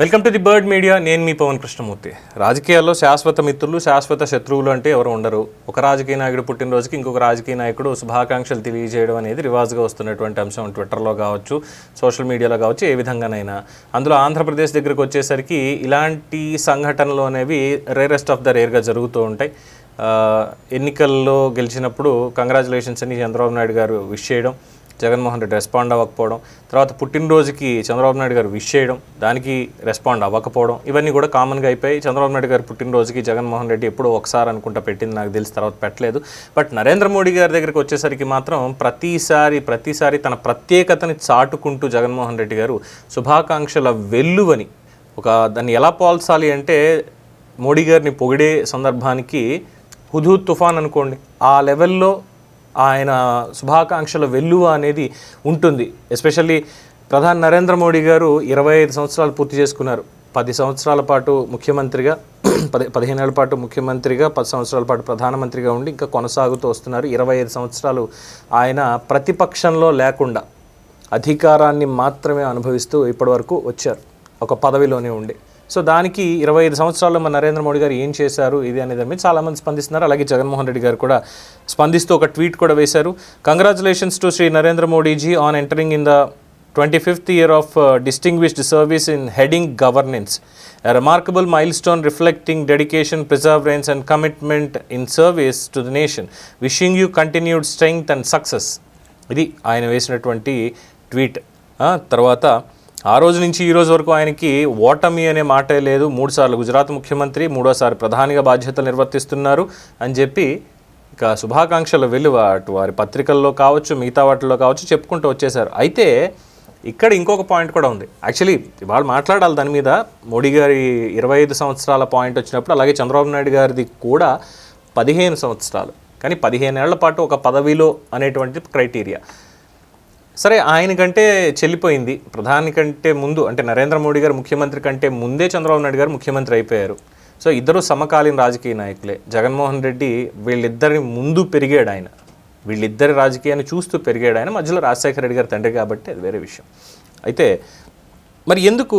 Welcome to the Bird Media. నేను మీ పవన్ కృష్ణమూర్తి. రాజకీయాల్లో శాశ్వత మిత్రులు శాశ్వత శత్రువులు అంటే ఎవరు ఉండరు. ఒక రాజకీయ నాయకుడు పుట్టినరోజుకి ఇంకొక రాజకీయ నాయకుడు శుభాకాంక్షలు తెలియజేయడం అనేది రివాజ్గా వస్తున్నటువంటి అంశం. ట్విట్టర్లో కావచ్చు సోషల్ మీడియాలో కావచ్చు ఏ విధంగానైనా. అందులో ఆంధ్రప్రదేశ్ దగ్గరకు వచ్చేసరికి ఇలాంటి సంఘటనలు అనేవి రేరెస్ట్ ఆఫ్ ద రేర్గా జరుగుతూ ఉంటాయి. ఎన్నికల్లో గెలిచినప్పుడు కంగ్రాచులేషన్స్ అని చంద్రబాబు నాయుడు గారు విష్ చేయడం జగన్మోహన్ రెడ్డి రెస్పాండ్ అవ్వకపోవడం తర్వాత పుట్టినరోజుకి చంద్రబాబు నాయుడు గారు విష్ చేయడం దానికి రెస్పాండ్ అవ్వకపోవడం ఇవన్నీ కూడా కామన్గా అయిపోయి చంద్రబాబు నాయుడు గారు పుట్టినరోజుకి జగన్మోహన్ రెడ్డి ఎప్పుడో ఒకసారి అనుకుంటా పెట్టింది నాకు తెలిసి తర్వాత పెట్టలేదు. బట్ నరేంద్ర మోడీ గారి దగ్గరికి వచ్చేసరికి మాత్రం ప్రతిసారి ప్రతిసారి తన ప్రత్యేకతని చాటుకుంటూ జగన్మోహన్ రెడ్డి గారు శుభాకాంక్షల వెల్లువని ఒక దాన్ని ఎలా పోల్చాలి అంటే మోడీ గారిని పొగిడే సందర్భానికి హుదూ తుఫాన్ అనుకోండి ఆ లెవెల్లో ఆయన శుభాకాంక్షల వెల్లువ అనేది ఉంటుంది. ఎస్పెషల్లీ ప్రధాని నరేంద్ర మోడీ గారు ఇరవై ఐదు సంవత్సరాలు పూర్తి చేసుకున్నారు. పది సంవత్సరాల పాటు ముఖ్యమంత్రిగా పది పదిహేను ఏళ్ళ పాటు ముఖ్యమంత్రిగా పది సంవత్సరాల పాటు ప్రధానమంత్రిగా ఉండి ఇంకా కొనసాగుతూ వస్తున్నారు. ఇరవై ఐదు సంవత్సరాలు ఆయన ప్రతిపక్షంలో లేకుండా అధికారాన్ని మాత్రమే అనుభవిస్తూ ఇప్పటివరకు వచ్చారు. ఒక పదవిలోనే ఉండి. సో దానికి ఇరవై ఐదు సంవత్సరాల్లో మన నరేంద్ర మోడీ గారు ఏం చేశారు ఇది అనే దాని మీద చాలామంది స్పందిస్తున్నారు అలాగే జగన్మోహన్ రెడ్డి గారు కూడా స్పందిస్తూ ఒక ట్వీట్ కూడా వేశారు congratulations to Shri Narendra Modi ji on entering in the twenty fifth year of distinguished service in heading governance A remarkable milestone reflecting dedication, perseverance, and commitment in service to the nation. Wishing you continued strength and success. ఇది ఆయన వేసినటువంటి tweet తర్వాత ఆ రోజు నుంచి ఈ రోజు వరకు ఆయనకి ఓటమి అనే మాటే లేదు. మూడుసార్లు గుజరాత్ ముఖ్యమంత్రి మూడోసారి ప్రధానిగా బాధ్యతలు నిర్వర్తిస్తున్నారు అని చెప్పి ఇక శుభాకాంక్షలు వెలువ అటు వారి పత్రికల్లో కావచ్చు మిగతా వాటిల్లో కావచ్చు చెప్పుకుంటూ వచ్చేసారు అయితే ఇక్కడ ఇంకొక పాయింట్ కూడా ఉంది. యాక్చువల్లీ వాళ్ళు మాట్లాడాలి దాని మీద. మోడీ గారి ఇరవై ఐదు సంవత్సరాల పాయింట్ వచ్చినప్పుడు అలాగే చంద్రబాబు నాయుడు గారిది కూడా పదిహేను సంవత్సరాలు. కానీ పదిహేను ఏళ్ళ పాటు ఒక పదవిలో అనేటువంటి క్రైటీరియా. సరే ఆయన కంటే చెల్లిపోయింది. ప్రధాని కంటే ముందు అంటే నరేంద్ర మోడీ గారు ముఖ్యమంత్రి కంటే ముందే చంద్రబాబు నాయుడు గారు ముఖ్యమంత్రి అయిపోయారు. సో ఇద్దరు సమకాలీన రాజకీయ నాయకులే. జగన్మోహన్ రెడ్డి వీళ్ళిద్దరి ముందు పెరిగాడు ఆయన. వీళ్ళిద్దరి రాజకీయాన్ని చూస్తూ పెరిగాడు ఆయన. మధ్యలో రాజశేఖర రెడ్డి గారి తండ్రి కాబట్టి అది వేరే విషయం. అయితే మరి ఎందుకు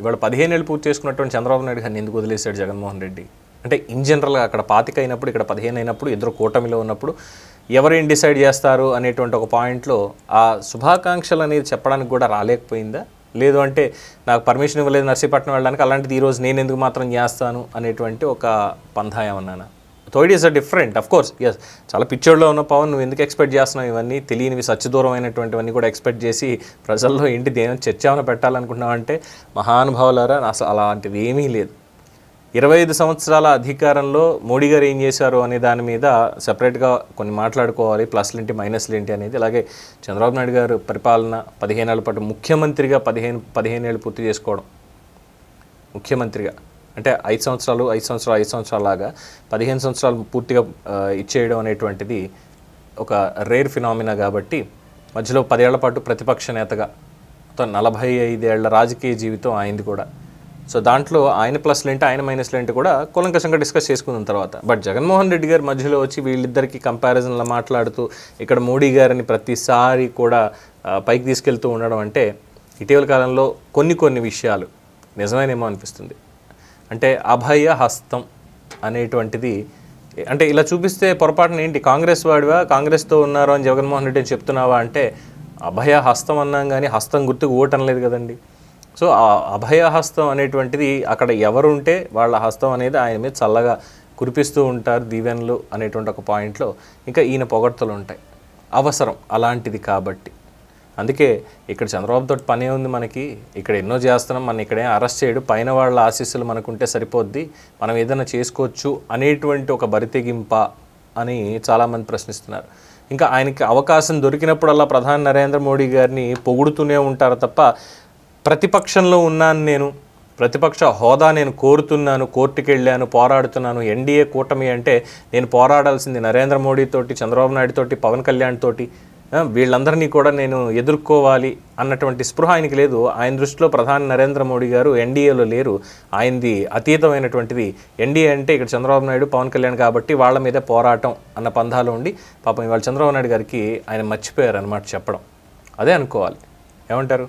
ఇవాళ పదిహేను ఏళ్ళు పూర్తి చేసుకున్నటువంటి చంద్రబాబు నాయుడు గారిని ఎందుకు వదిలేశాడు జగన్మోహన్ రెడ్డి? అంటే ఇన్ జనరల్గా అక్కడ పాతిక అయినప్పుడు ఇక్కడ పదిహేను అయినప్పుడు ఇద్దరు కూటమిలో ఉన్నప్పుడు ఎవరేం డిసైడ్ చేస్తారు అనేటువంటి ఒక పాయింట్లో ఆ శుభాకాంక్షలు అనేది చెప్పడానికి కూడా రాలేకపోయిందా? లేదు అంటే నాకు పర్మిషన్ ఇవ్వలేదు నర్సీపట్నం వెళ్ళడానికి అలాంటిది ఈరోజు నేను ఎందుకు మాత్రం చేస్తాను అనేటువంటి ఒక పంథా ఏమన్నానా it is a different of course yes చాలా పిక్చర్లో ఉన్న పవన్ నువ్వు ఎందుకు ఎక్స్పెక్ట్ చేస్తున్నావు ఇవన్నీ? తెలియనివి సత్యదూరమైనటువంటివన్నీ కూడా ఎక్స్పెక్ట్ చేసి ప్రజల్లో ఏంటి దేని చర్చ ఏమైనా పెట్టాలనుకుంటున్నావు అంటే మహానుభావులారా అసలు అలాంటిది ఏమీ లేదు. ఇరవై ఐదు సంవత్సరాల అధికారంలో మోడీ గారు ఏం చేశారు అనే దాని మీద సపరేట్గా కొన్ని మాట్లాడుకోవాలి ప్లస్లేంటి మైనస్లేంటి మైనస్లు అనేది. అలాగే చంద్రబాబు నాయుడు గారు పరిపాలన పదిహేను ఏళ్ళ పాటు ముఖ్యమంత్రిగా పదిహేను పదిహేను ఏళ్ళు పూర్తి చేసుకోవడం. ముఖ్యమంత్రిగా. అంటే ఐదు సంవత్సరాలు ఐదు సంవత్సరాలు ఐదు సంవత్సరాల లాగా పదిహేను సంవత్సరాలు పూర్తిగా ఇచ్చేయడం అనేటువంటిది ఒక రేర్ ఫినామినా కాబట్టి మధ్యలో పదేళ్ళ పాటు ప్రతిపక్ష నేతగా మొత్తం నలభై ఐదేళ్ళ రాజకీయ జీవితం ఆయనది కూడా. సో దాంట్లో ఆయన ప్లస్లు ఏంటి ఆయన మైనస్లు ఏంటి కూడా కూలంకషంగా డిస్కస్ చేసుకున్న తర్వాత. బట్ జగన్మోహన్ రెడ్డి గారు మధ్యలో వచ్చి వీళ్ళిద్దరికి కంపారిజన్లో మాట్లాడుతూ ఇక్కడ మోడీ గారిని ప్రతిసారి కూడా పైకి తీసుకెళ్తూ ఉండడం అంటే ఇటీవల కాలంలో కొన్ని కొన్ని విషయాలు నిజమేనేమో అనిపిస్తుంది. అంటే అభయ హస్తం అనేటువంటిది అంటే ఇలా చూపిస్తే పొరపాటున ఏంటి? కాంగ్రెస్ వాడివా? కాంగ్రెస్తో ఉన్నారు అని జగన్మోహన్ రెడ్డి చెప్తున్నావా అంటే అభయ హస్తం అన్నాం కానీ హస్తం గుర్తుకు ఓటు లేదు కదండి. సో ఆ అభయ హస్తం అనేటువంటిది అక్కడ ఎవరు ఉంటే వాళ్ళ హస్తం అనేది ఆయన మీద చల్లగా కురిపిస్తూ ఉంటారు దీవెనలు అనేటువంటి ఒక పాయింట్లో. ఇంకా ఈయన పొగడ్తలు ఉంటాయి అవసరం అలాంటిది కాబట్టి. అందుకే ఇక్కడ చంద్రబాబుతో పనే ఉంది మనకి. ఇక్కడ ఎన్నో చేస్తున్నాం. మన ఇక్కడే అరెస్ట్ చేయడు. పైన వాళ్ళ ఆశీస్సులు మనకుంటే సరిపోద్ది. మనం ఏదైనా చేసుకోవచ్చు అనేటువంటి ఒక బరితెగింప అని చాలామంది ప్రశ్నిస్తున్నారు. ఇంకా ఆయనకి అవకాశం దొరికినప్పుడల్లా ప్రధాని నరేంద్ర మోడీ గారిని పొగుడుతూనే ఉంటారు తప్ప ప్రతిపక్షంలో ఉన్నాను నేను ప్రతిపక్ష హోదా నేను కోరుతున్నాను కోర్టుకి వెళ్ళాను పోరాడుతున్నాను ఎన్డీఏ కూటమి అంటే నేను పోరాడాల్సింది నరేంద్ర మోడీతోటి చంద్రబాబు నాయుడు తోటి పవన్ కళ్యాణ్ తోటి వీళ్ళందరినీ కూడా నేను ఎదుర్కోవాలి అన్నటువంటి స్పృహ ఆయనకి లేదు. ఆయన దృష్టిలో ప్రధాని నరేంద్ర మోడీ గారు ఎన్డీఏలో లేరు. ఆయనది అతీతమైనటువంటిది ఎన్డీఏ అంటే ఇక్కడ చంద్రబాబు నాయుడు పవన్ కళ్యాణ్ కాబట్టి వాళ్ళ మీద పోరాటం అన్న పంధాలో ఉండి పాపం ఇవాళ చంద్రబాబు నాయుడు గారికి ఆయన మర్చిపోయారు అనమాట చెప్పడం. అదే అనుకోవాలి. ఏమంటారు?